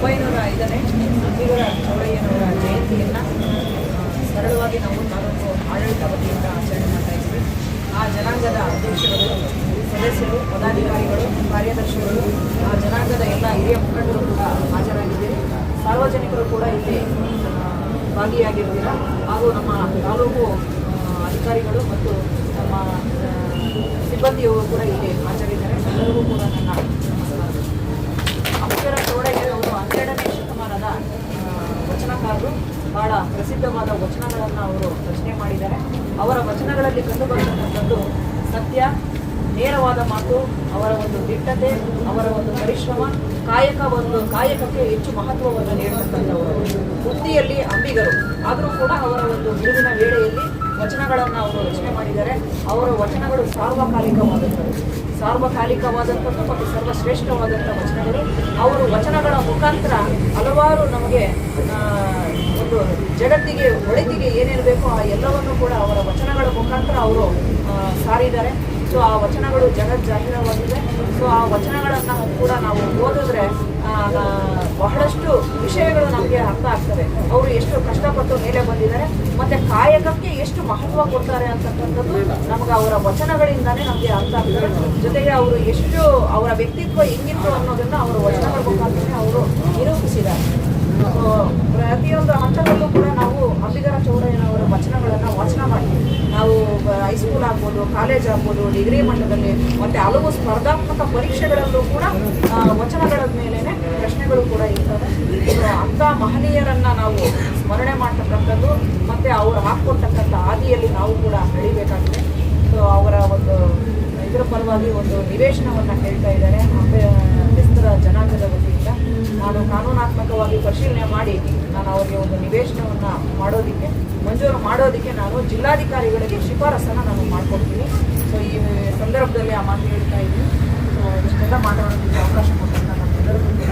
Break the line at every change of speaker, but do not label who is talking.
ಒಂಬೈನೂರ ಐದನೇ ಅಂಬಿಗರ ಚೌಡಯ್ಯನವರ ಜಯಂತಿಯನ್ನು ಸರಳವಾಗಿ ನಾವು ತಾಲೂಕು ಆಡಳಿತ ವತಿಯಿಂದ ಆಚರಣೆ ಮಾಡ್ತಾ ಇದ್ದೀವಿ. ಆ ಜನಾಂಗದ ಅಧ್ಯಕ್ಷರು, ಸದಸ್ಯರು, ಪದಾಧಿಕಾರಿಗಳು, ಕಾರ್ಯದರ್ಶಿಗಳು, ಆ ಜನಾಂಗದ ಎಲ್ಲ ಹಿರಿಯ ಮುಖಂಡರು ಕೂಡ ಹಾಜರಾಗಿದ್ದೀರಿ. ಸಾರ್ವಜನಿಕರು ಕೂಡ ಇಲ್ಲಿ ಭಾಗಿಯಾಗಿರುವುದಿಲ್ಲ. ಹಾಗೂ ನಮ್ಮ ತಾಲೂಕು ಅಧಿಕಾರಿಗಳು ಮತ್ತು ನಮ್ಮ ಸಿಬ್ಬಂದಿಯವರು ಸಿಬ್ಬಂದಿಯು ಕೂಡ ಇಲ್ಲಿ ಹಾಜರಿದ್ದಾರೆ. ಎಲ್ಲರಿಗೂ ಕೂಡ ನನ್ನ ಪ್ರಸಿದ್ಧವಾದ ವಚನಗಳನ್ನು ಅವರು ರಚನೆ ಮಾಡಿದ್ದಾರೆ. ಅವರ ವಚನಗಳಲ್ಲಿ ಕಂಡುಬರ್ತಕ್ಕಂಥದ್ದು ಸತ್ಯ, ನೇರವಾದ ಮಾತು, ಅವರ ಒಂದು ದಿಟ್ಟತೆ, ಅವರ ಒಂದು ಪರಿಶ್ರಮ, ಕಾಯಕ ಒಂದು, ಕಾಯಕಕ್ಕೆ ಹೆಚ್ಚು ಮಹತ್ವವನ್ನು ನೀಡತಕ್ಕಂಥವರು. ಬುದ್ಧಿಯಲ್ಲಿ ಅಂಬಿಗರು. ಆದರೂ ಕೂಡ ಅವರ ಒಂದು ಬಿರುವಿನ ವೇಳೆಯಲ್ಲಿ ವಚನಗಳನ್ನು ಅವರು ರಚನೆ ಮಾಡಿದ್ದಾರೆ. ಅವರ ವಚನಗಳು ಸಾರ್ವಕಾಲಿಕವಾದಂಥವು ಸಾರ್ವಕಾಲಿಕವಾದಂಥದ್ದು ಮತ್ತು ಸರ್ವಶ್ರೇಷ್ಠವಾದಂಥ ವಚನಗಳು. ಅವರು ವಚನಗಳ ಮುಖಾಂತರ ಹಲವಾರು ನಮಗೆ ಒಂದು ಜಗತ್ತಿಗೆ ಒಳಿತಿಗೆ ಏನೇನು ಬೇಕೋ ಆ ಎಲ್ಲವನ್ನು ಕೂಡ ಅವರ ವಚನಗಳ ಮುಖಾಂತರ ಅವರು ಸಾರಿದ್ದಾರೆ. ಸೊ ಆ ವಚನಗಳು ಜಗತ್ ಜಾಹೀರವಾಗಿದೆ. ಸೊ ಆ ವಚನಗಳನ್ನು ಕೂಡ ನಾವು ಓದಿದ್ರೆ ಬಹಳಷ್ಟು ವಿಷಯಗಳು ನಮಗೆ ಅರ್ಥ ಆಗ್ತವೆ. ಅವರು ಎಷ್ಟು ಕಷ್ಟಪಟ್ಟು ಮೇಲೆ ಬಂದಿದ್ದಾರೆ, ಮತ್ತೆ ಕಾಯಕಕ್ಕೆ ಎಷ್ಟು ಮಹತ್ವ ಕೊಡ್ತಾರೆ ಅಂತಕ್ಕಂಥದ್ದು ನಮಗೆ ಅವರ ವಚನಗಳಿಂದಾನೇ ನಮಗೆ ಅರ್ಥ ಆಗ್ತದೆ. ಜೊತೆಗೆ ಅವರು ಎಷ್ಟು ಅವರ ವ್ಯಕ್ತಿತ್ವ ಹೆಂಗಿತ್ತು ಅನ್ನೋದನ್ನ ಅವರ ವಚನಗಳ ಮುಖಾಂತರ ಅವರು ನಿರೂಪಿಸಿದ್ದಾರೆ ಸೊ, ಪ್ರತಿಯೊಂದು ಹಂತದಲ್ಲೂ ಕೂಡ ನಾವು ಅಂಬಿಗರ ಚೌಡಯ್ಯನವರ ವಚನಗಳನ್ನು ವಾಚನ ಮಾಡ್ತೀವಿ ನಾವು ಹೈಸ್ಕೂಲ್ ಆಗ್ಬೋದು ಕಾಲೇಜ್ ಆಗ್ಬೋದು ಡಿಗ್ರಿ ಮಟ್ಟದಲ್ಲಿ ಮತ್ತೆ ಹಲವು ಸ್ಪರ್ಧಾತ್ಮಕ ಪರೀಕ್ಷೆಗಳಲ್ಲೂ ಕೂಡ ವಚನಗಳ ಮೇಲೇನೆ ಪ್ರಶ್ನೆಗಳು ಕೂಡ ಇರ್ತವೆ. ಅಂಥ ಮಹನೀಯರನ್ನ ನಾವು ಸ್ಮರಣೆ ಮಾಡ್ತಕ್ಕಂಥದ್ದು ಮತ್ತೆ ಅವರು ಹಾಕ್ಕೊಡ್ತಕ್ಕಂಥ ಹಾದಿಯಲ್ಲಿ ನಾವು ಕೂಡ ನಡಿಬೇಕಾಗಿದೆ. ಸೊ ಅವರ ಒಂದು ಇದರ ಪರವಾಗಿ ಒಂದು ನಿವೇಶನವನ್ನು ಹೇಳ್ತಾ ಇದ್ದಾರೆ. ಅಂಬೆ ಬೆಸ್ತರ ಜನಾಂಗದ ವತಿಯಿಂದ ನಾನು ಕಾನೂನಾತ್ಮಕವಾಗಿ ಪರಿಶೀಲನೆ ಮಾಡಿ ನಾನು ಅವರಿಗೆ ಒಂದು ನಿವೇಶನವನ್ನು ನಾನು ಜಿಲ್ಲಾಧಿಕಾರಿಗಳಿಗೆ ಶಿಫಾರಸನ್ನು ನಾನು ಮಾಡ್ಕೊಡ್ತೀನಿ ಸೊ ಈ ಸಂದರ್ಭದಲ್ಲಿ ಆ ಮಾತು ಹೇಳ್ತಾ ಇದ್ದೀನಿ. ಸೊ ಇಷ್ಟೆಲ್ಲ ಮಾತಾಡೋದಕ್ಕೆ ಅವಕಾಶ ಕೊಟ್ಟಂತ ನಾನು ಎಲ್ಲರಿಗೂ ಕೂಡ